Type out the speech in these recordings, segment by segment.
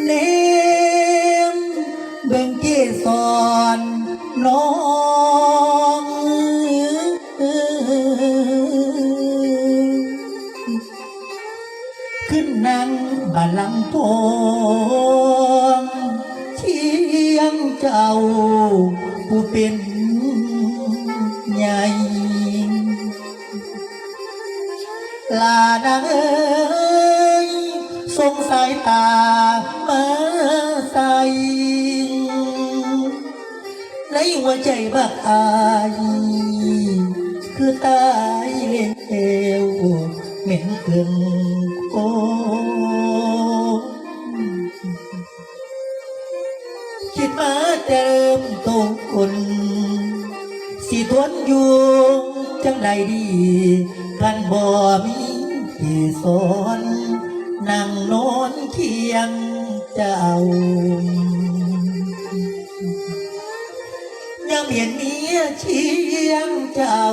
เนมเบ่งเกสรน้องขึ้นนั่งบาลังก์ทองเชียงเจ้าผู้เป็นใหญ่ลานางเอ้ยสงสายตา ในหัวใจบักอายคือตายเลวเหม็นเกินโอ้คิดมาเติมตรงคนสิทนอยู่จังใดดีคันบ่มีที่สอน นั่งนอนเคียงเจ้ายามเห็นเมียเชียงเจ้า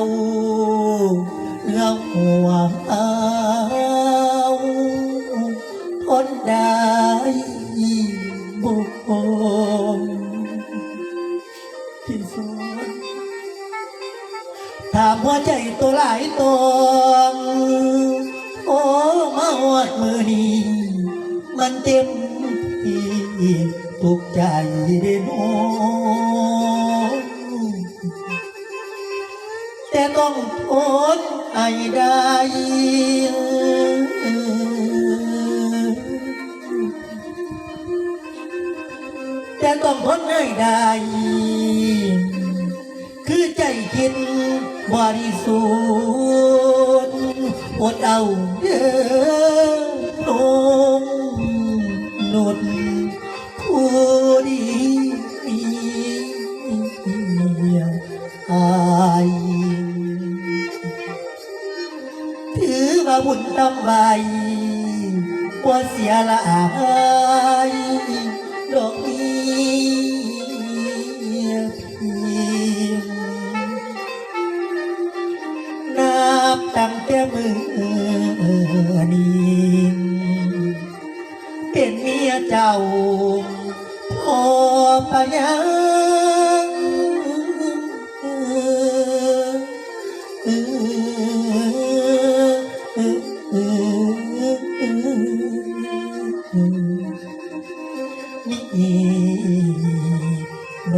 เอื้อมหัวเอาทนได้บุคคที่สอนถามหัวใจตัวหลายตัว มาอดมือนี้มันเต็มที่ทุกใจเด้น้องแต่ต้องทนไอ้ได้แต่ต้องทนให้ได้ คือใจคิดบริสุทธิ์ อดเอาเด้อลงนุดผู้ดีอายถือว่าบุญทำไว้ว่าเสียละอาย บตั้งแต่มือนี้เป็นเมียเจ้าพอปยังนี่โน